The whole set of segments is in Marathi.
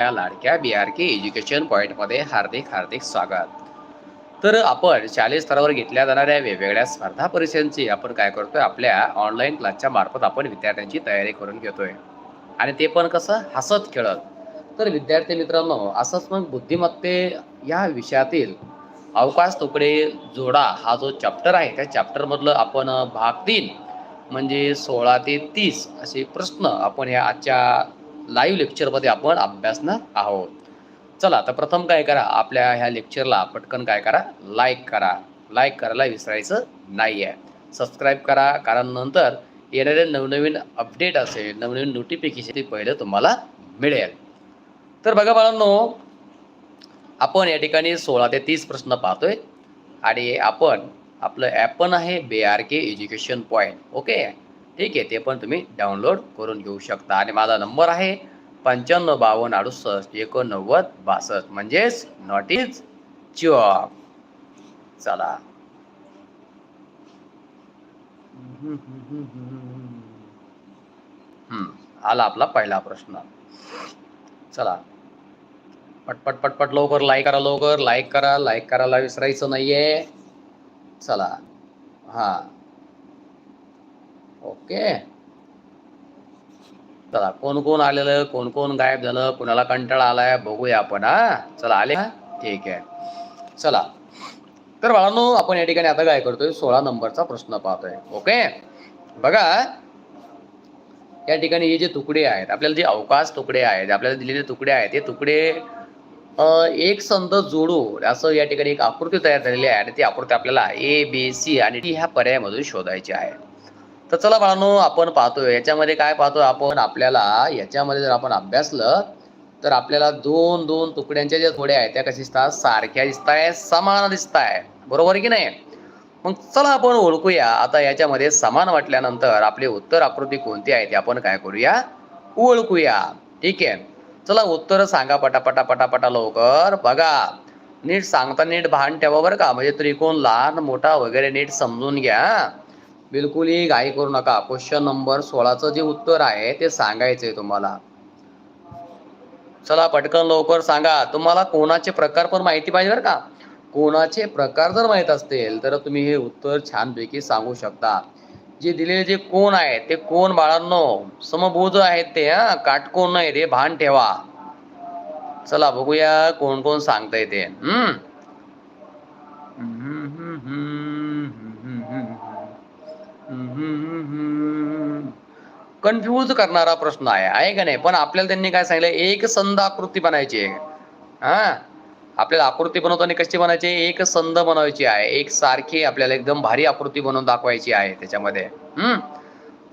या लाडक्या बी आर के एज्युकेशन पॉईंटमध्ये हार्दिक हार्दिक स्वागत. तर आपण शालेय स्तरावर घेतल्या जाणाऱ्या वेगवेगळ्या स्पर्धा परीक्षांची आपण काय करतोय? आपल्या ऑनलाईन क्लासच्या मार्फत आपण विद्यार्थ्यांची तयारी करून घेतोय. आणि ते पण कसं? हसत खेळत. तर विद्यार्थी मित्रांनो असंच मग बुद्धिमत्ते या विषयातील अवकाश तुकडे जोडा हा जो चॅप्टर आहे त्या चॅप्टरमधलं आपण भाग तीन म्हणजे सोळा ते तीस असे प्रश्न आपण ह्या आजच्या लाईव्ह लेक्चरमध्ये आपण अभ्यासणार आहोत. चला तर प्रथम काय करा आपल्या ह्या लेक्चरला पटकन काय करा लाईक करा. लाईक करायला विसरायचं नाही आहे सबस्क्राईब करा कारण नंतर येणारे नवनवीन अपडेट असेल नवनवीन नोटिफिकेशन ते पहिलं तुम्हाला मिळेल. तर बघा बाळांनो आपण या ठिकाणी सोळा ते तीस प्रश्न पाहतोय. आणि आपण आपलं ॲप पण आहे B R K education point okay ठीक आहे ते पण तुम्ही डाउनलोड करून घेऊ शकता. आणि माझा नंबर आहे पंच्याण्णव बावन्न अडुसष्ट एकोणनव्वद बासष्ट. म्हणजेच नॉट इज जॉब चला. आला आपला पहिला प्रश्न. चला. पटपट पटपट लवकर लाईक करा लवकर लाईक करा. लाईक करायला विसरायचं नाहीये. चला. हा. ओके. चला कोण कोण आलेलं कोण कोण गायब झालं? कोणाला कंटाळा आलाय? बघूया आपण हा? चला आले? ठीक आहे. चला. तर बाळांनो आपण या ठिकाणी आता काय करतोय? सोळा नंबरचा प्रश्न पाहतोय. ओके? बघा या ठिकाणी हे जे तुकडे आहेत आपल्याला जे अवकाश तुकडे आहेत आपल्याला दिलेले तुकडे आहेत ते तुकडे एक संद जोडू असं या ठिकाणी एक आकृती तयार झालेली आहे आणि ती आकृती आपल्याला ए बी सी आणि डी ह्या पर्यायामधून शोधायची आहे. तर चला बाळांनो आपण पाहतोय. याच्यामध्ये काय पाहतोय आपण? आपल्याला याच्यामध्ये जर आपण अभ्यासलं तर आपल्याला दोन दोन तुकड्यांच्या ज्या थोड्या आहेत त्या कशा दिसतात? सारख्या दिसत आहे समान दिसत आहे बरोबर की नाही? मग चला आपण ओळखूया. आता याच्यामध्ये समान वाटल्यानंतर आपली उत्तर आकृती कोणती आहे ते आपण काय करूया? ओळखूया. ठीक आहे? चला उत्तर सांगा पटापटा पटापटा लवकर. बघा नीट सांगता नीट भान ठेवा बरं का. म्हणजे त्रिकोण लहान मोठा वगैरे नीट समजून घ्या. बिलकुलही घाई करू नका. क्वेश्चन नंबर सोळाचं जे उत्तर आहे ते सांगायचंय तुम्हाला. चला पटकन लवकर सांगा. तुम्हाला कोणाचे प्रकार पण माहिती पाहिजे बरं का? कोणाचे प्रकार जर माहीत असतील तर तुम्ही हे उत्तर छानपैकी सांगू शकता. जे दिलेले जे कोण आहेत ते कोण बाळांनो? समभुज आहेत ते हा? काटकोण नाही ते भान ठेवा. चला बघूया कोण कोण सांगताय ते. हम्म? कन्फ्यूज करणारा प्रश्न आहे आहे का नाही? पण आपल्याला त्यांनी काय सांगितलं? एक संद आकृती बनायची आहे. हा? आपल्याला आकृती बनवताना कशी बनायची एक संद बनवायची आहे. एक सारखी आपल्याला एकदम भारी आकृती बनवून दाखवायची आहे त्याच्यामध्ये. हम्म?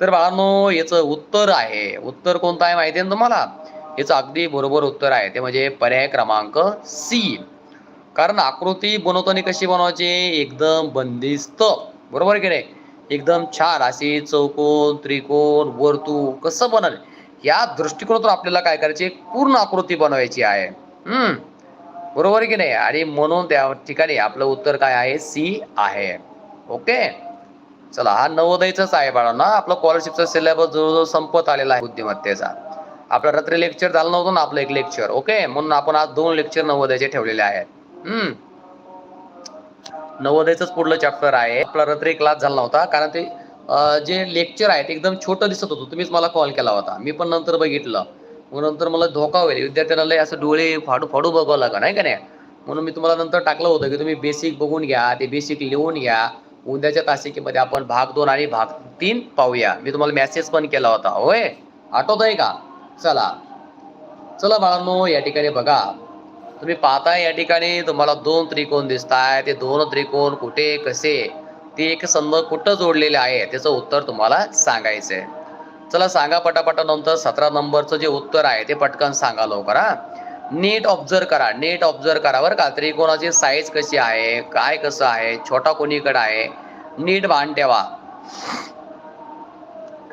तर बाळांनो याचं उत्तर आहे. उत्तर कोणतं आहे माहिती आहे ना तुम्हाला? याचं अगदी बरोबर उत्तर आहे. ते म्हणजे पर्याय क्रमांक सी कारण आकृती बनवताना कशी बनवायची? एकदम बंदिस्त. बरोबर की नाही? एकदम छान अशी चौकोन त्रिकोण वर्तुळ कसं बनल या दृष्टिकोनातून आपल्याला काय करायची? एक पूर्ण आकृती बनवायची आहे. हम्म. बरोबर की नाही? आणि म्हणून त्या ठिकाणी आपलं उत्तर काय आहे? सी आहे. ओके? चला हा नवोदयचाच आहे बाळांना. आपलं स्कॉलरशिपचा सिलेबस जवळजवळ संपत आलेला आहे बुद्धिमत्तेचा. आपलं रात्री लेक्चर झालं नव्हतं ना आपलं एक लेक्चर ओके? म्हणून आपण आज दोन लेक्चर नवोदयाचे ठेवलेले आहेत. हम्म. नवोदयचंच पुढलं चॅप्टर आहे. आपला रात्री क्लास झाला होता. कारण ते जे लेक्चर आहे ते एकदम छोटं दिसत होतं. तुम्हीच मला कॉल केला होता. मी पण नंतर बघितलं. मग नंतर मला धोका होईल. विद्यार्थ्यांना लय असं डोळे फाडू फाडू बघावं लागलं नाही का नाही? म्हणून मी तुम्हाला नंतर टाकलं होतं की तुम्ही बेसिक बघून घ्या ते बेसिक लिहून घ्या. उद्याच्या तासिकेमध्ये आपण भाग दोन आणि भाग तीन पाहूया. मी तुम्हाला मेसेज पण केला होता. होय? आठवत आहे का? चला. चला बाळांनो या ठिकाणी बघा. तुम्ही पाहताय या ठिकाणी तुम्हाला दोन त्रिकोण दिसत आहे ते दोन त्रिकोण कुठे कसे? ते एक संद कुठं जोडलेले आहे? त्याचं उत्तर तुम्हाला सांगायचं आहे चला सांगा पटापटा नंतर. सतरा नंबरचं जे उत्तर आहे ते पटकन सांगा लवकर हा. नीट ऑब्झर्व करा नीट ऑब्झर्व करा बरं का. त्रिकोणाची साईज कशी आहे काय कसं आहे छोटा कोणीकडे आहे? नीट भान ठेवा.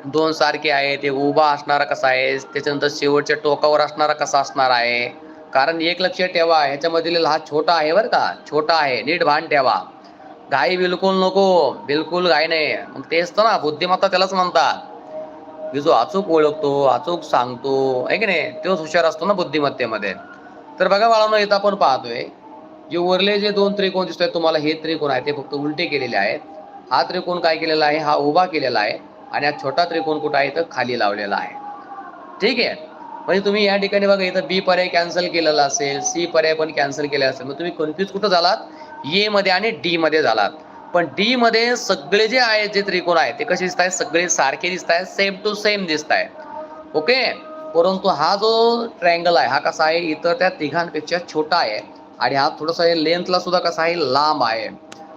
दोन सारखे आहे ते उभा असणारा कसा आहे? त्याच्यानंतर शेवटच्या टोकावर असणारा कसा असणार आहे? कारण एक लक्ष ठेवा ह्याच्यामधील हा छोटा आहे बरं का. छोटा आहे नीट भान ठेवा. घाई बिलकुल नको बिलकुल घाई नाही. मग तेच तर ना बुद्धिमत्ता त्यालाच म्हणतात. की जो अचूक ओळखतो अचूक सांगतो आहे की नाही? तोच हुशार असतो ना बुद्धिमत्तेमध्ये. तर बघा बाळांनो इथं आपण पाहतोय जे वरले जे दोन त्रिकोण दिसतोय तुम्हाला हे त्रिकोण आहे ते फक्त उलटे केलेले आहेत. हा त्रिकोण काय केलेला आहे? हा उभा केलेला आहे. आणि हा छोटा त्रिकोण कुठं आहे? तर खाली लावलेला आहे. ठीक आहे? म्हणजे तुम्ही या ठिकाणी बघा इथं बी पर्याय कॅन्सल केलेला असेल सी पर्याय पण कॅन्सल केला असेल. मग तुम्ही कन्फ्यूज कुठं झालात? ए मध्ये आणि डी मध्ये झालात. पण डी मध्ये सगळे जे आहेत जे त्रिकोण आहेत ते कसे दिसत आहेत सगळे सारखे दिसत आहेत सेम टू सेम दिसत आहेत ओके परंतु हा जो ट्रायंगल आहे हा कसा आहे? इतर त्या तिघांपेक्षा छोटा आहे आणि हा थोडासा लेंथला सुद्धा कसा आहे? लांब आहे.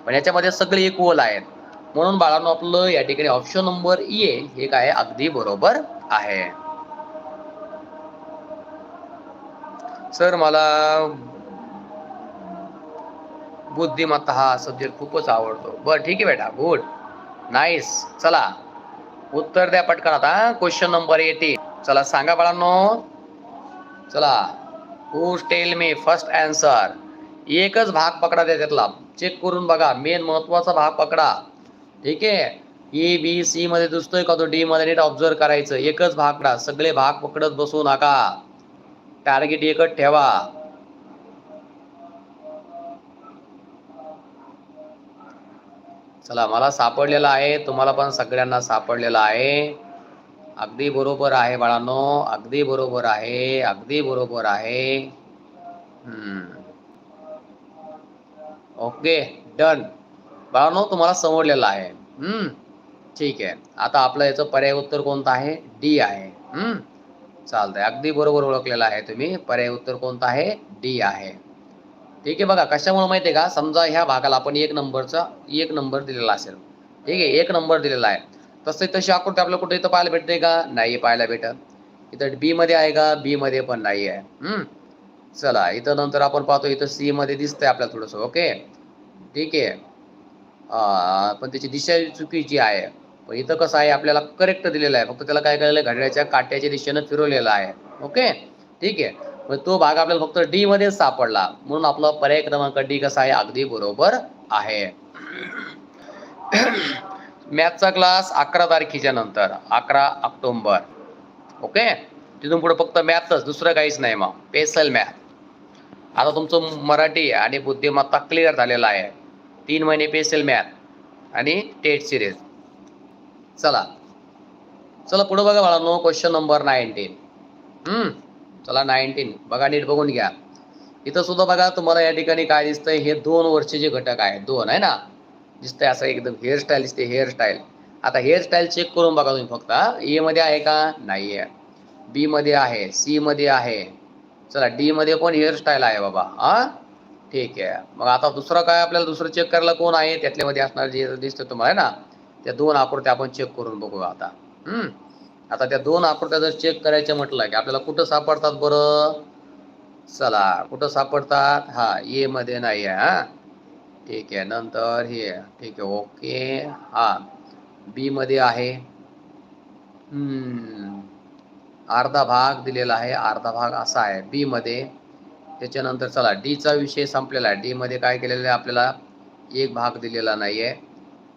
पण याच्यामध्ये सगळे इक्वल आहेत. म्हणून बाळांनो आपलं या ठिकाणी ऑप्शन नंबर ए हे काय अगदी बरोबर आहे. सर मला बुद्धिमत्ता हा सब्जेक्ट खूपच आवडतो. बर ठीक आहे बेटा. गुड नाईस चला. उत्तर द्या पटकन आता. क्वेश्चन नंबर एटी चला सांगा बाळांनो. चला. Who tell me first answer एकच भाग पकडा त्या त्यातला. चेक करून बघा. मेन महत्त्वाचा भाग पकडा. ठीक आहे? ए बी सी मध्ये दिसतोय का तो? डी मध्ये नीट ऑब्झर्व करायचं. एकच भाग पकडा. सगळे भाग पकडत बसू नका. टार्गेट एकच ठेवा. चला मला सापडलेला आहे तुम्हाला पण सगळ्यांना सापडलेला आहे. अगदी बरोबर आहे बाळांनो अगदी बरोबर आहे अगदी बरोबर आहे. हम्म. Okay done. बाळांनो तुम्हाला समोरलेला आहे. हम्म. ठीक आहे. आता आपलं याचं पर्याय उत्तर कोणतं आहे? डी आहे. हम्म. चालतंय. अगदी बरोबर ओळखलेलं आहे तुम्ही. पर्याय उत्तर कोणतं आहे? डी आहे. ठीक आहे बघा कशामुळे माहिती आहे का? समजा ह्या भागाला आपण एक नंबरचा एक नंबर दिलेला असेल. ठीक आहे एक नंबर दिलेला आहे. तसं तशी आकृती आपल्याला कुठे इथं पाहायला भेटते का? नाही पाहायला भेटत. इथं बी मध्ये आहे का? बी मध्ये पण नाही आहे. हम्म? चला इथं नंतर आपण पाहतो इथं सी मध्ये दिसतंय आपल्याला थोडंसं ओके? ठीक आहे. पण त्याची दिशा चुकीची आहे इथं कसं आहे आपल्याला करेक्ट दिलेलं आहे. फक्त त्याला काय केलेलं आहे घड्याळ्याच्या काट्याच्या दिशेनं फिरवलेलं आहे. ओके ठीक आहे? मग तो भाग आपल्याला फक्त डी मध्येच सापडला. म्हणून आपला पर्याय क्रमांक डी कसा आहे अगदी बरोबर आहे. मॅथचा क्लास अकरा तारखेच्या नंतर अकरा ऑक्टोंबर. ओके तिथून पुढे फक्त मॅथच दुसरं काहीच नाही मग. पेसल मॅथ आता तुमचं मराठी आणि बुद्धिमत्ता क्लिअर झालेला आहे. तीन महिने पेसल मॅथ आणि टेट सिरीज चला. चला पुढे बघा बाळांनो क्वेश्चन नंबर नाईन्टीन हम्म चला नाईन्टीन बघा नीट बघून घ्या. इथं सुद्धा बघा तुम्हाला या ठिकाणी काय दिसतंय हे दोन वर्षाचे घटक आहेत. दोन आहे ना? दिसतंय असं एकदम हेअरस्टाईल दिसते हेअरस्टाईल आता हेअरस्टाईल चेक करून बघा तुम्ही फक्त ए मध्ये आहे का? नाही आहे बी मध्ये आहे सी मध्ये आहे. चला डी मध्ये पण हेअरस्टाईल आहे बाबा? हा? ठीक आहे. मग आता दुसरं काय आपल्याला दुसरं चेक करायला कोण आहे? त्यातल्यामध्ये असणार जे दिसतं तुम्हाला ना? त्या दोन आकृत्या आपण चेक करून बघू आता. हम्म? आता त्या दोन आकृत्या जर चेक करायच्या म्हटलं की आपल्याला कुठं सापडतात बरं? चला कुठं सापडतात? हा ए मध्ये नाही आहे हा. ठीक आहे नंतर हे ठीक आहे ओके. हा बी मध्ये आहे. अर्धा भाग दिलेला आहे अर्धा भाग असा आहे बी मध्ये. त्याच्यानंतर चला डीचा विषय संपलेला आहे. डी मध्ये काय केलेलं आहे आपल्याला? एक भाग दिलेला नाही आहे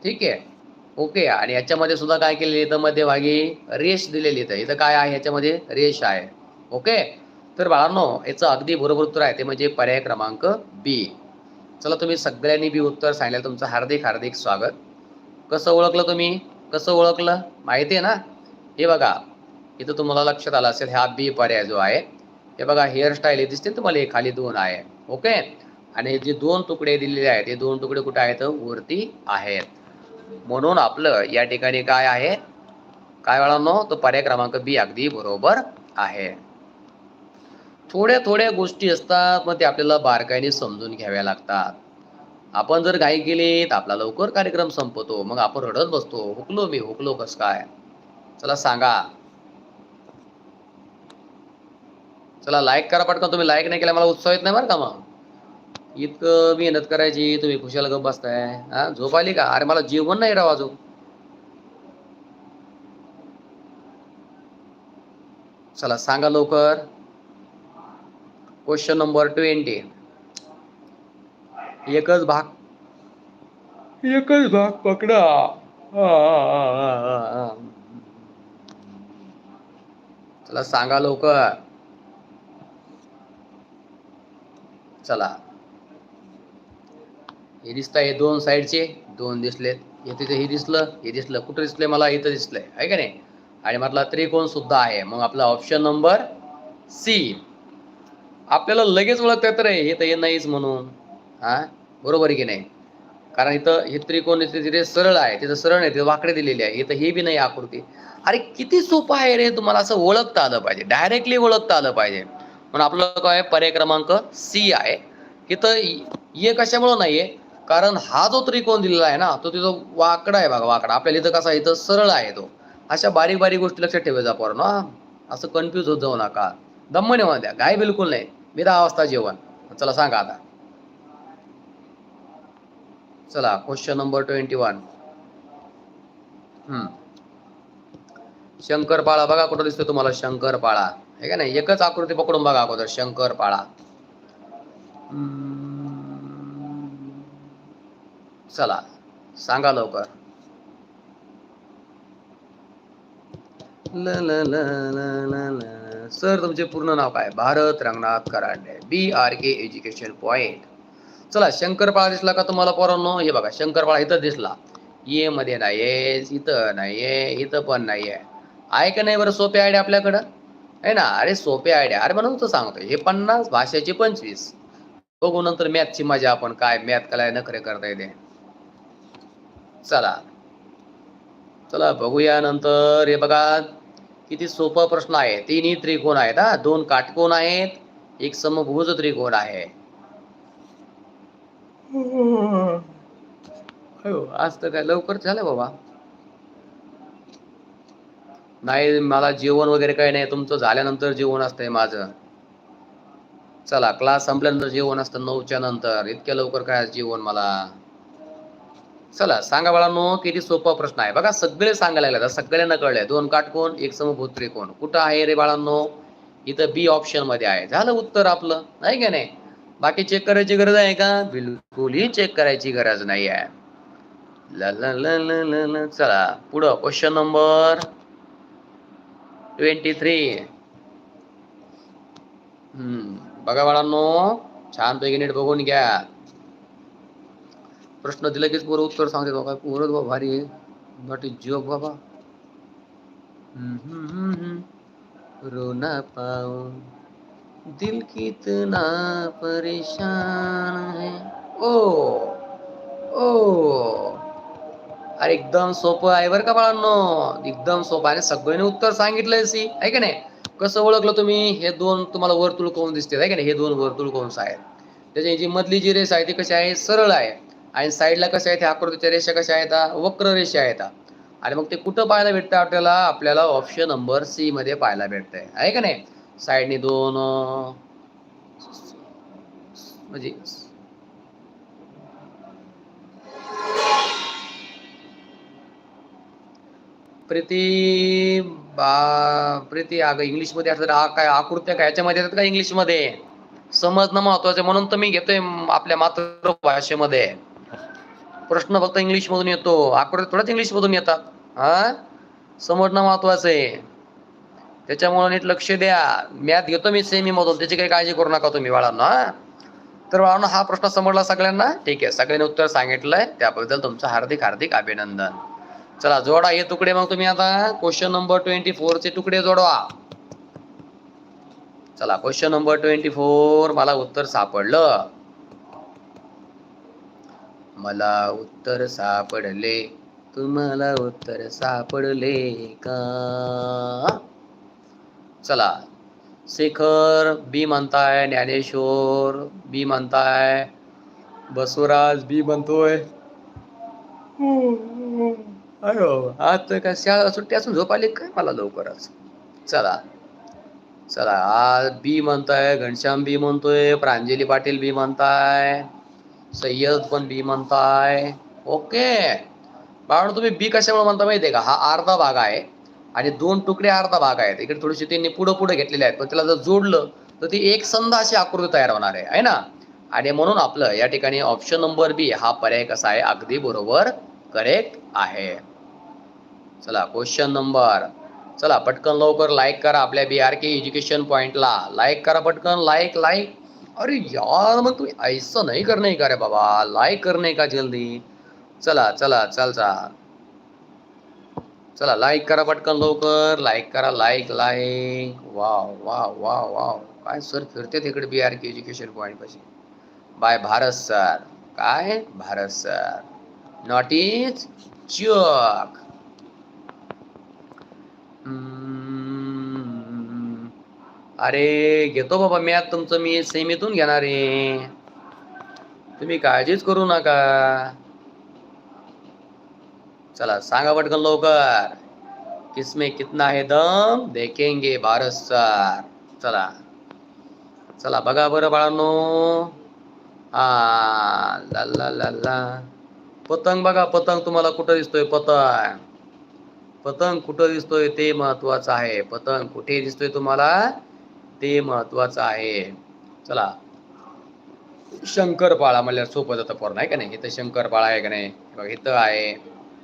ठीक आहे. ओके आणि याच्यामध्ये सुद्धा काय केलेलं इथं मध्यभागी रेष दिलेली इथं इथं काय आहे? याच्यामध्ये रेष आहे. ओके? तर बाळांनो याचं अगदी बरोबर उत्तर आहे. ते म्हणजे पर्याय क्रमांक बी चला तुम्ही सगळ्यांनी बी उत्तर सांगितलं. तुमचं हार्दिक हार्दिक स्वागत. कसं ओळखलं तुम्ही? कसं ओळखलं? माहिती आहे ना? हे बघा. इथं तुम्हाला लक्षात आलं असेल हा बी पर्याय जो आहे. हे बघा हेअरस्टाईल हे दिसते तुम्हाला? हे खाली दोन आहे. ओके? आणि जे दोन तुकडे दिलेले आहेत हे दोन तुकडे कुठे आहेत? वरती आहेत. म्हणून आपलं या ठिकाणी काय आहे? काय वेळानो तो पर्याय क्रमांक बी अगदी बरोबर आहे. थोड्या थोड्या गोष्टी असतात मग ते आपल्याला बारकाईने समजून घ्याव्या लागतात. आपण जर घाई केली तर आपला लवकर कार्यक्रम संपतो मग आपण रडत बसतो हुकलो मी हुकलो कस काय? चला सांगा. चला लाईक करा पटकन तुम्ही लाईक नाही केला मला उत्साह येत नाही बरं का मग? इतकं मेहनत करायची तुम्ही खुशाला गप बसताय. हा झोप आली का? अरे मला जेवण नाही राव अजून. चला सांगा लवकर. क्वेश्चन नंबर ट्वेंटी एकच भाग. एकच भाग पकडा. चला सांगा लवकर. चला. हे दिसताय दोन साईडचे दोन दिसलेत. हे हे दिसलं हे दिसलं. कुठं दिसलंय मला? इथं दिसलंय. आहे का नाही? आणि म्हटला त्रिकोण सुद्धा आहे. मग आपला ऑप्शन नंबर सी आपल्याला लगेच ओळखता येतं रे हे तर हे नाहीच म्हणून. हा? बरोबर आहे की नाही? कारण इथं हे त्रिकोण तिथे सरळ आहे. तिथं सरळ नाही तिथे वाकडे दिलेले आहे. इथं हे बी नाही आकृती. अरे किती सोपं आहे रे तुम्हाला असं ओळखता आलं पाहिजे. डायरेक्टली ओळखता आलं पाहिजे. म्हणून आपलं काय आहे? पर्याय क्रमांक सी आहे. इथं ये कशामुळं नाहीये? कारण हा जो त्रिकोण दिलेला आहे ना तो तिथं वाकडा आहे बघा वाकडा. आपल्याला इथं कसा आहे? इथं सरळ आहे तो. अशा बारीक बारीक गोष्टी लक्षात ठेवायचा पोर ना असं कन्फ्यूज होत जाऊ नका. दमने द्या. गाय बिलकुल नाही. मी दहा वाजता जेवण. चला सांगा आता. चला क्वेश्चन नंबर ट्वेंटी वन हम्म. शंकरपाळा बघा कुठं दिसतो तुम्हाला शंकरपाळा. आहे का नाही? एकच आकृती पकडून बघा अगोदर शंकरपाळा. हम्म. चला सांगा लवकर. ल ल सर तुमचे पूर्ण नाव काय? Bharat Ranganath Karande. B R K education point चला शंकरपाळा दिसला का तुम्हाला पोरांनो? हे बघा शंकरपाळा इथं दिसला. ये मध्ये नाहीये इथं नाहीये इथं पण नाहीये. आहे का नाही बरं सोपे आयडिया आपल्याकडं? आहे ना? अरे सोपे आयडिया अरे म्हणून तर सांगतो हे पन्नास भाषेचे पंचवीस. बघू नंतर मॅथची मजा आपण काय मॅथ काय नखरे करता येते. चला. चला बघूया नंतर. हे बघा किती सोपा प्रश्न आहे. तिन्ही त्रिकोण आहेत हा. दोन काटकोण आहेत एक समभुज त्रिकोण आहे. आज तर काय लवकर झालं बाबा. नाही मला जेवण वगैरे काही नाही. तुमचं झाल्यानंतर जेवण असतंय माझं. चला क्लास संपल्यानंतर जेवण असतं नऊच्या नंतर. इतक्या लवकर काय जेवण मला? चला सांगा बाळांनो किती सोपा प्रश्न आहे. बघा सगळे सांगायला लागले. आता सगळ्यांना कळलंय. दोन काटकोण एक समभूत त्रिकोण कुठं आहे रे बाळांनो? इथं बी ऑप्शनमध्ये आहे. झालं उत्तर आपलं नाही का नाही? बाकी चेक करायची गरज आहे का? बिलकुलही चेक करायची गरज नाही आहे. ल ल ल चला पुढं क्वेश्चन नंबर ट्वेंटी थ्री हम्म बघा बाळांनो छानपैकी नीट बघून घ्या. प्रश्न दिला कीच पोरं उत्तर सांगते बाबा. पोरच बाबा भारी आहे. नॉट जोक बाबा. रोना पाओ दिल कितना परेशान है. ओ ओ. अरे एकदम सोपं आहे बरं का बाळांनो. एकदम सोपं आहे. आणि सगळ्यांनी उत्तर सांगितलंय सी. आहे का नाही? कसं ओळखलं तुम्ही? हे दोन तुम्हाला वर्तुळ कोण दिसते? आहे का नाही? हे दोन वर्तुळ कोण आहेत? त्याची जी मधली जी रेस आहे ती कशी आहे? सरळ आहे. आणि साईडला कशा आहेत ह्या आकृतीच्या रेषा कशा आहेत वक्र रेषा आहेत आणि मग ते कुठं पाहायला भेटतं आपल्याला? आपल्याला ऑप्शन नंबर सी मध्ये पाहायला भेटतंय. आहे का नाही? साईडने दोन म्हणजे प्रीती बा प्रीती अगं इंग्लिशमध्ये असलं तर आ काय आकृत्या काय? याच्यामध्ये येतात का इंग्लिशमध्ये समजणं महत्वाचं म्हणून तर मी घेतोय आपल्या मातृभाषेमध्ये. प्रश्न फक्त इंग्लिश मधून येतो. आकडे थोड्याच इंग्लिश मधून येतात. हा? समजणं महत्वाचं आहे. त्याच्यामुळे नीट लक्ष द्या. मॅथ घेतो मी सेमी मधून त्याची काही काळजी करू नका तुम्ही बाळांना हा? तर बाळांनो हा प्रश्न समजला सगळ्यांना? ठीक आहे. सगळ्यांनी उत्तर सांगितलंय. त्याबद्दल तुमचं हार्दिक हार्दिक अभिनंदन. चला जोडा हे तुकडे मग तुम्ही आता. क्वेश्चन नंबर ट्वेंटी फोर चे तुकडे जोडवा. चला क्वेश्चन नंबर ट्वेंटी फोर मला उत्तर सापडलं. मला उत्तर सापडले. तुम्हाला उत्तर सापडले का? चला. शेखर बी म्हणताय ज्ञानेश्वर बी म्हणताय बसवराज बी म्हणतोय. अयो आज तर काय शाळा सुट्टी असून झोप आली काय मला लवकरच? चला. चला आज बी म्हणताय घनश्याम बी म्हणतोय प्रांजली पाटील बी म्हणताय. सय्यद पण बी म्हणताय. ओके बाळांनो तुम्ही बी कशामुळे म्हणता माहितीये का? हा अर्धा भाग आहे आणि दोन तुकडे अर्धा भाग आहेत. इकडे थोडीशी त्यांनी पुढं पुढे घेतलेले आहेत. पण त्याला जर जोडलं तर ती एक संध अशी आकृती तयार होणार आहे. है ना? आणि म्हणून आपलं या ठिकाणी ऑप्शन नंबर बी हा पर्याय कसा आहे? अगदी बरोबर करेक्ट आहे. चला क्वेश्चन नंबर चला पटकन लवकर लाईक करा आपल्या बी आर के एज्युकेशन पॉइंटला लाईक करा पटकन. लाईक लाईक अरे यार मग तुम्ही ऐसा नाही करणे का रे बाबा? लाईक करणे का जल्दी? चला चला चल चाल. चला लाईक करा पटकन लवकर. लाईक करा like like wow wow wow wow काय सर फिरते तिकडे B R K education point पाशी? बाय भारत सर काय? Bharat sir not is chuck. अरे घेतो बाबा मॅथ तुमचं मी सेमीतून घेणार आहे. तुम्ही काळजीच करू नका. चला सांगा पटकन लवकर. किसमे कितना है दम? देखेंगे भारत सर. चला. चला बघा बरं बाळांनो. हा ला ला ला ला. पतंग बघा पतंग तुम्हाला कुठं दिसतोय? पतंग. पतंग कुठं दिसतोय? ते महत्वाचं आहे. पतंग कुठे दिसतोय तुम्हाला? ते महत्वाचं आहे. चला. शंकरपाळा म्हणल्यावर सोपं जातं पोर नाही का नाही? इथं शंकरपाळा आहे का नाही? बघा इथं आहे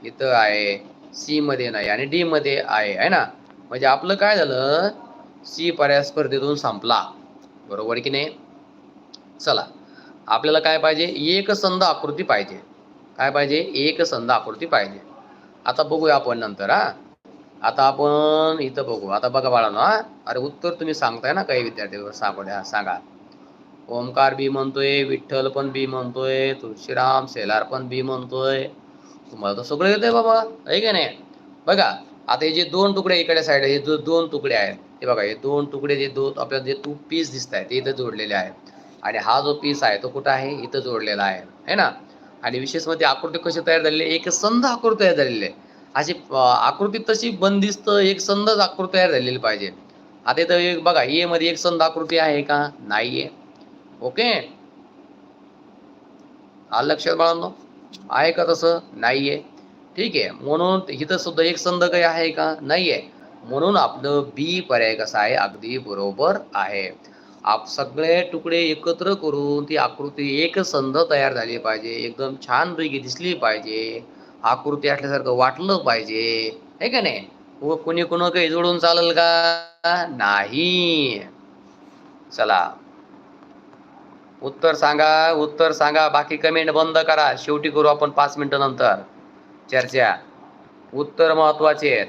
इथं आहे सी मध्ये नाही आणि डी मध्ये आहे आहे ना? म्हणजे आपलं काय झालं? सी पर्याय स्पर्धेतून संपला. बरोबर की नाही? चला. आपल्याला काय पाहिजे? एक संध आकृती पाहिजे. काय पाहिजे? एक संध आकृती पाहिजे. आता बघूया आपण नंतर हा. आता आपण इथं बघू. आता बघा बाळांनो हा. अरे उत्तर तुम्ही सांगताय ना काही विद्यार्थी सांगू सांगा. ओमकार बी म्हणतोय विठ्ठल पण बी म्हणतोय तुळशीराम सेलार पण बी म्हणतोय. तुम्हाला तर सगळं येतंय बाबा आहे का नाही? बघा आता हे जे दोन तुकडे इकडे साईड हे जो दोन तुकडे आहेत हे बघा हे दोन तुकडे जे दोन आपल्याला जे तू पीस दिसत आहे ते इथं जोडलेले आहेत. आणि हा जो पीस आहे तो कुठं आहे? इथं जोडलेला आहे है ना? आणि विशेषमध्ये आकृती कशी तयार झालेली आहे? एक संध आकृती तयार झालेली आहे. अशी आकृती तशी बंदिस्त एक संधच आकृती तयार झालेली पाहिजे. आता इथं एक बघा ए मध्ये एक संध आकृती आहे का? नाहीये. ओके? आलं लक्षात बाळांनो? आहे का तसं? नाहीये. ठीक? आहे म्हणून इथं सुद्धा एक संध काही आहे का? नाहीये. म्हणून आपलं बी पर्याय कसा आहे? अगदी बरोबर आहे. आप सगळे तुकडे एकत्र करून ती आकृती एक संध तयार झाली पाहिजे. एकदम छान पैकी दिसली पाहिजे. आकृती असल्यासारखं वाटलं पाहिजे. आहे का नाही? व कुणी कुण काही जोडून चालेल का? नाही. चला. उत्तर सांगा उत्तर सांगा. बाकी कमेंट बंद करा. शेवटी करू आपण पाच मिनिटं नंतर. चर्चा. उत्तर महत्त्वाचे आहेत.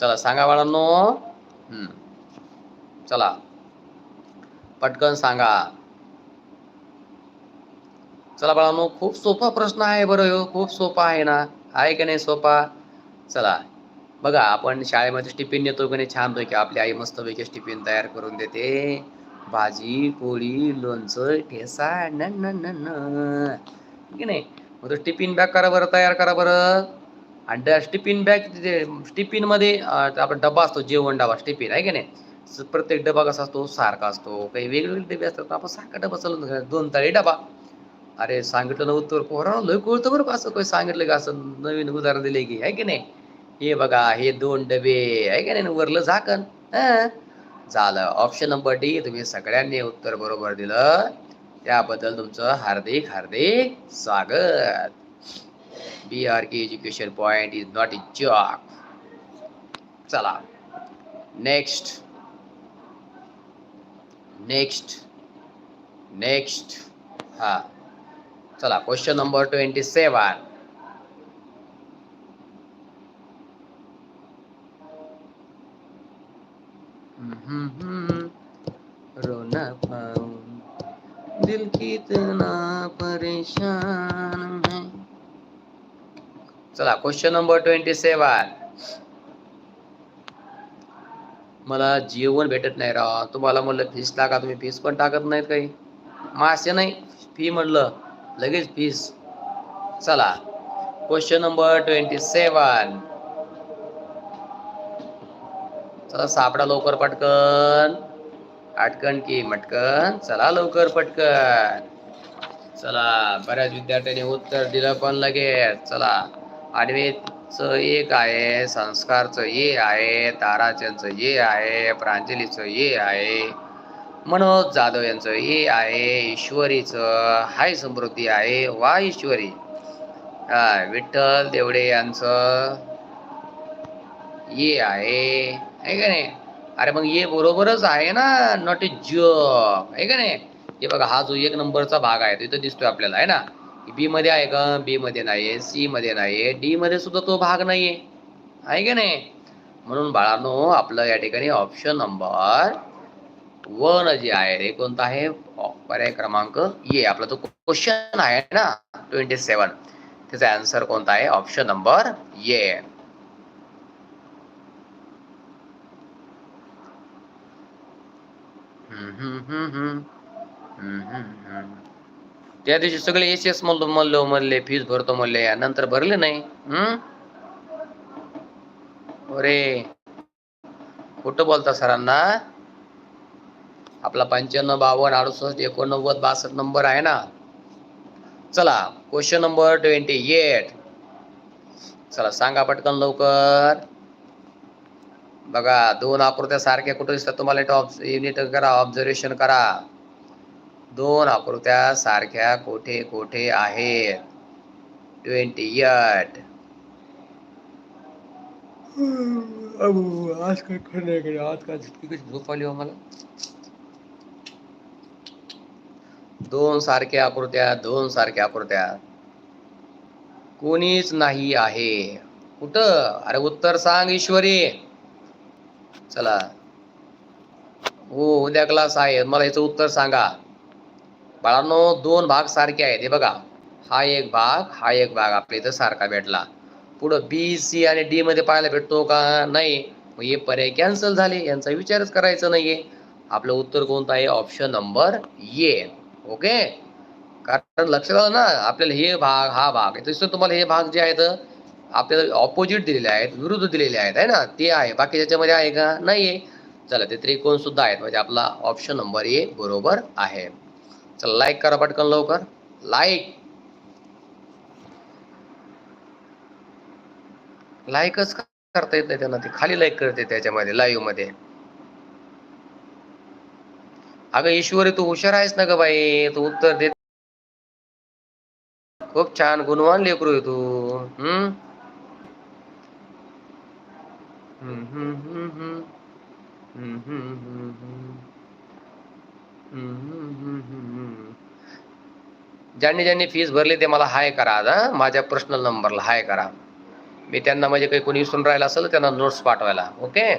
चला सांगा बाळांनो. हम्म. चला. पटकन सांगा. चला बाळांनो खूप सोपा प्रश्न आहे बरं ह्यो खूप सोपा आहे ना? आहे का नाही सोपा? चला बघा आपण शाळेमध्ये टिफिन नेतो की नाही? छानपैकी आपली आई मस्तपैकी टिफिन तयार करून देते. भाजी पोळी लोणचं ठेसा न न न न की नाही? मग तो टिफिन बॅग करा बरं तयार करा बरं. आणि त्या टिफिन बॅग तिथे टिफिनमध्ये आपला डबा असतो जेवण डबा टिफिन आहे की नाही? प्रत्येक डबा कसा असतो? सारखा असतो. काही वेगवेगळे डबे असतात आपण सारखा डबा चालून दोन तळी डबा. अरे सांगितलं ना उत्तर लय कळतं बरं असं काही सांगितलं का असं नवीन उदाहरण दिले की आहे की नाही? हे बघा हे दोन डबे आहे की नाही? वरलं झाकण झालं. ऑप्शन नंबर डी तुम्ही सगळ्यांनी उत्तर बरोबर दिलं. त्याबद्दल तुमचं हार्दिक हार्दिक स्वागत. B R K education point is not a joke चला. नेक्स्ट नेक्स्ट नेक्स्ट हा. चला क्वेश्चन नंबर ट्वेंटी सेवन रोना पाऊं दिल कितना परेशान है। चला क्वेश्चन नंबर ट्वेंटी सेवन मला जेवण भेटत नाही राव. तुम्हाला म्हणलं फीस टाका तुम्ही फीस पण टाकत नाहीत काही. मासे नाही फी म्हणलं. लगेच फीस चला. क्वेश्चन नंबर ट्वेंटी सेवन चला सापडा लवकर पटकन. आटकन की मटकन. चला लवकर पटकन. चला बऱ्याच विद्यार्थ्यांनी उत्तर दिलं पण लगेच. चला. आडवेच एक आहे संस्कारचं ये आहे ताराचंदचं ये आहे प्रांजलीचं ये आहे. मनोज जाधव यांचं हे आहे ईश्वरीचं हाय समृद्धी आहे वा ईश्वरी. हा विठ्ठल देवडे यांचं ये आहे का नाही? अरे मग ये बरोबरच आहे ना नॉट ए जॉब आहे का नाही? हे बघा हा जो एक नंबरचा भाग आहे तो इथं दिसतोय आपल्याला आहे ना? बी मध्ये आहे का? बी मध्ये नाहीये सी मध्ये नाहीये डी मध्ये सुद्धा तो भाग नाहीये आहे का नाही? म्हणून बाळांनो आपलं या ठिकाणी ऑप्शन नंबर वन जे आहे हे कोणतं आहे? पर्याय क्रमांक ये आपला तो क्वेश्चन आहे ना ट्वेंटी सेवन त्याचा आन्सर कोणता आहे? ऑप्शन नंबर ये त्या दिवशी सगळे एस एस म्हणलो म्हणलो म्हणले फीस भरतो म्हणले नंतर भरले नाही. हम्म? अरे खोट बोलता सरांना. आपला पंच्याण्णव बावन्न अडुसष्ट एकोणनव्वद बासष्ट नंबर आहे ना? चला क्वेश्चन नंबर ट्वेंटी एट चला सांगा पटकन लवकर. बघा दोन आकृत्या सारख्या कुठे दिसतात तुम्हाला? युनिट करा ऑब्झर्वेशन करा. दोन आकृत्या सारख्या कोठे कोठे आहेत? ट्वेंटी एट आज काय खरं आज काय झोप आली हो मला? दोन सारख्या आकृत्या दोन सारख्या आकृत्या. कोणीच नाही आहे. कुठं? अरे उत्तर सांग ईश्वरी. चला. हो उद्या क्लास आहे. मला याचं उत्तर सांगा. बाळांनो दोन भाग सारखे आहेत. हे बघा. हा एक भाग हा एक भाग. आपल्या इथं सारखा भेटला. पुढं बी सी आणि डी मध्ये पाहायला भेटतो का? नाही. मग हे पर्याय कॅन्सल झाले. यांचा विचारच करायचा नाहीये. आपलं उत्तर कोणतं आहे? Option number A okay? कारण लक्षात आलं ना आपल्याला हे भाग हा भाग. तसं तुम्हाला हे भाग जे आहेत आपल्याला ऑपोजिट दिलेले आहेत विरुद्ध दिलेले आहेत आहे ना? ते आहे. बाकी त्याच्यामध्ये आहे का? नाहीये. चला ते त्रिकोण सुद्धा आहेत. म्हणजे आपला ऑप्शन नंबर ए बरोबर आहे. चला लाईक करा पटकन लवकर. लाईक लाईकच करता येत नाही त्यांना. ते खाली लाईक करते त्याच्यामध्ये लाईव्हमध्ये. अगं ईश्वरी तू हुशार आहेस ना ग बाई? तू उत्तर देत खूप छान गुणवान लेकरू आहे तू. हम्म? ज्यांनी ज्यांनी फीस भरली ते मला हाय करा आता माझ्या पर्सनल नंबरला हाय करा. मी त्यांना म्हणजे काही कोणी विसरून राहिलं असेल त्यांना नोट्स पाठवायला. ओके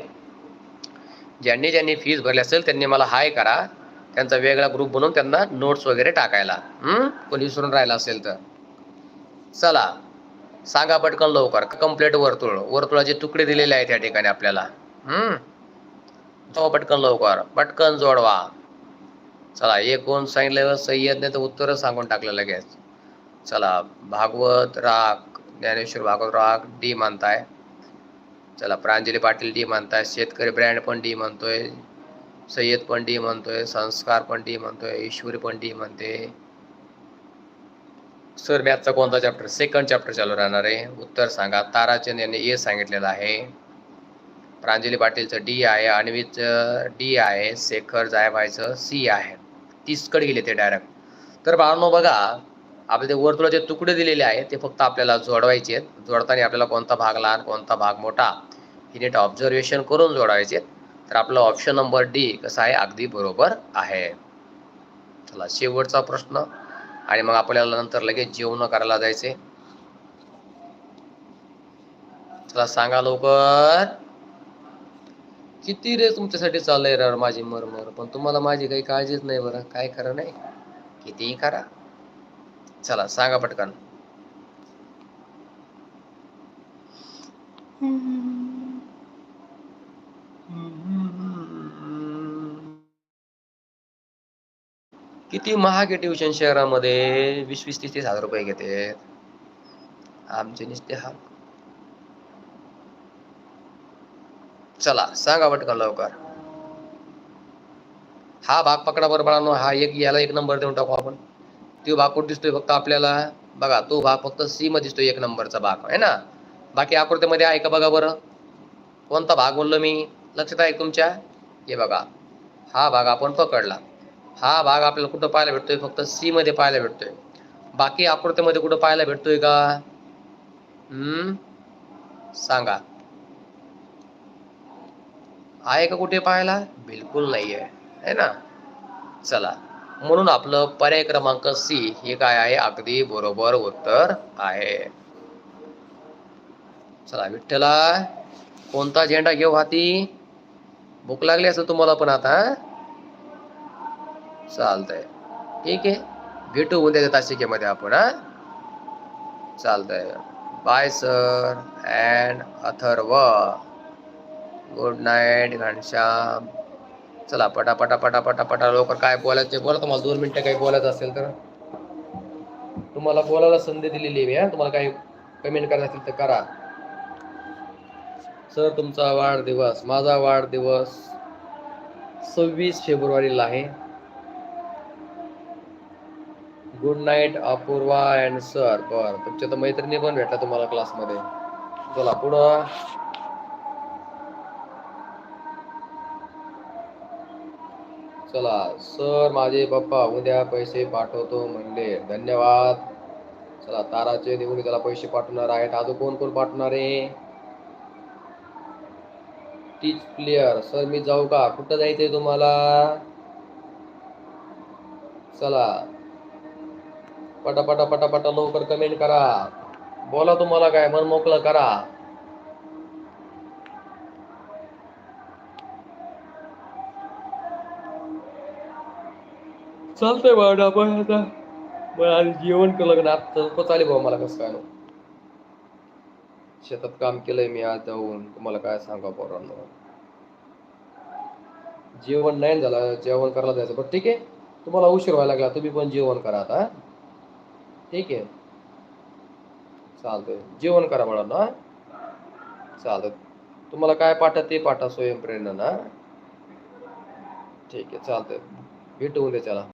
ज्यांनी ज्यांनी फीस भरली असेल त्यांनी मला हाय करा. त्यांचा वेगळा ग्रुप बनवून त्यांना नोट्स वगैरे टाकायला. हम्म? कोणी विसरून राहिला असेल तर. चला सांगा पटकन लवकर. कंप्लीट वर्तुळ. वर्तुळाचे तुकडे दिलेले आहेत या ठिकाणी आपल्याला. हम्म? तो पटकन लवकर. पटकन जोडवा. चला एक कोण सांगितलं सय्यदने तर उत्तर सांगून टाकलं लगेच. चला भागवत राग ज्ञानेश्वर भागवत राग डी म्हणताय. चला प्रांजली पाटील डी मानताय शेतकरी ब्रँड पण डी म्हणतोय. सय्यद पंडी म्हणतोय संस्कार पंडी म्हणतोय ईश्वरी पंडी म्हणते. सर मॅथचा कोणता चॅप्टर सेकंड चॅप्टर चालू राहणार आहे. उत्तर सांगा. ताराचंद यांनी ए सांगितलेलं आहे. प्रांजली पाटीलचं डी आहे अन्वीचं डी आहे शेखर जायभायचं सी आहे. तीसकडे गेले ते डायरेक्ट तर बाळांनो बघा आपले ते वर्तुळाचे तुकडे दिलेले आहेत ते फक्त आपल्याला जोडवायचे आहेत. जोडताना आपल्याला कोणता भाग लहान कोणता भाग मोठा हे नीट ऑब्झर्वेशन करून जोडायचे आहेत. तर आपलं ऑप्शन नंबर डी कसं आहे? अगदी बरोबर आहे. चला शेवटचा प्रश्न. आणि मग आपल्याला नंतर लगेच जेवण करायला जायचे चला सांगा लवकर. किती रे तुमच्यासाठी चाललंय रे माझी मरमर? पण तुम्हाला माझी काही काळजीच नाही बरं. काय खरं नाही? कितीही करा. चला सांगा पटकन. किती महाग आहे ट्युशन शहरामध्ये? वीस वीस तीस तीस हजार रुपये घेते. आमचे निस्ते हा. चला सांगा पटकन लवकर. हा भाग पकडा बरोबर बाळांनो. हा एक याला एक नंबर देऊन टाकू आपण. तो भाग कुठे दिसतोय फक्त आपल्याला? बघा तो भाग फक्त सी मध्ये दिसतोय एक नंबरचा भाग. आहे ना? बाकी आकृतीमध्ये आहे का बघा बरं? कोणता भाग बोललो मी? लक्षात आहे तुमच्या? हे बघा. हा भाग आपण पकडला. हा भाग आपल्याला कुठं पाहायला भेटतोय? फक्त सी मध्ये पाहायला भेटतोय. बाकी आकृतीमध्ये कुठं पाहायला भेटतोय का? हम्म? सांगा. आहे का कुठे पाहायला? बिलकुल नाही आहे है ना? चला. म्हणून आपलं पर्याय क्रमांक सी हे काय आहे? अगदी बरोबर उत्तर आहे. चला विठ्ठला कोणता झेंडा घेऊ हाती? भूक लागली असेल तुम्हाला पण आता चालतंय. ठीक आहे? भेटू उद्याच्या तासिकेमध्ये आपण हा? चालतंय. Bye sir and Atharva. Good night Ghanshyam. चला पटा पटा पटा पटा पटा लवकर काय बोलायचं ते बोला. तुम्हाला दोन मिनटं काही बोलायचं असेल तर. तुम्हाला बोलायला संधी दिलेली आहे मी हा? तुम्हाला काही कमेंट करायचं असेल तर करा. सर तुमचा वाढदिवस माझा वाढदिवस सव्वीस फेब्रुवारीला आहे. Good night Apurva and sir बर तुमच्या तर मैत्रिणी पण भेटला तुम्हाला क्लासमध्ये चला पुढं. चला सर माझे पप्पा उद्या पैसे पाठवतो म्हणले. धन्यवाद. चला ताराचे देऊन त्याला पैसे पाठवणार आहेत. अजून कोण कोण पाठवणार आहे? टीच प्लेयर सर मी जाऊ का? कुठं जायचंय तुम्हाला? चला पटापटा पटापटा लवकर कमेंट करा. बोला तुम्हाला काय मन मोकळं करा. चालतंय बाळा आपण आता. मला आधी जेवण केलं ना आता चालेल बाबा मला कसं काय नो. शेतात काम केलंय मी आज जाऊन. तुम्हाला काय सांगा पोरांनो. जेवण नाही झालं जेवण करायला जायचं. पण ठीक आहे. तुम्हाला उशीर व्हायला लागला तुम्ही पण जेवण करा आता ठीक आहे. चालतंय. जेवण करा बाळांनो ना चालतंय. तुम्हाला काय पाठा ते पाठा स्वयंप्रेरणा ना. ठीक आहे चालतंय. भेटवून उद्या त्याला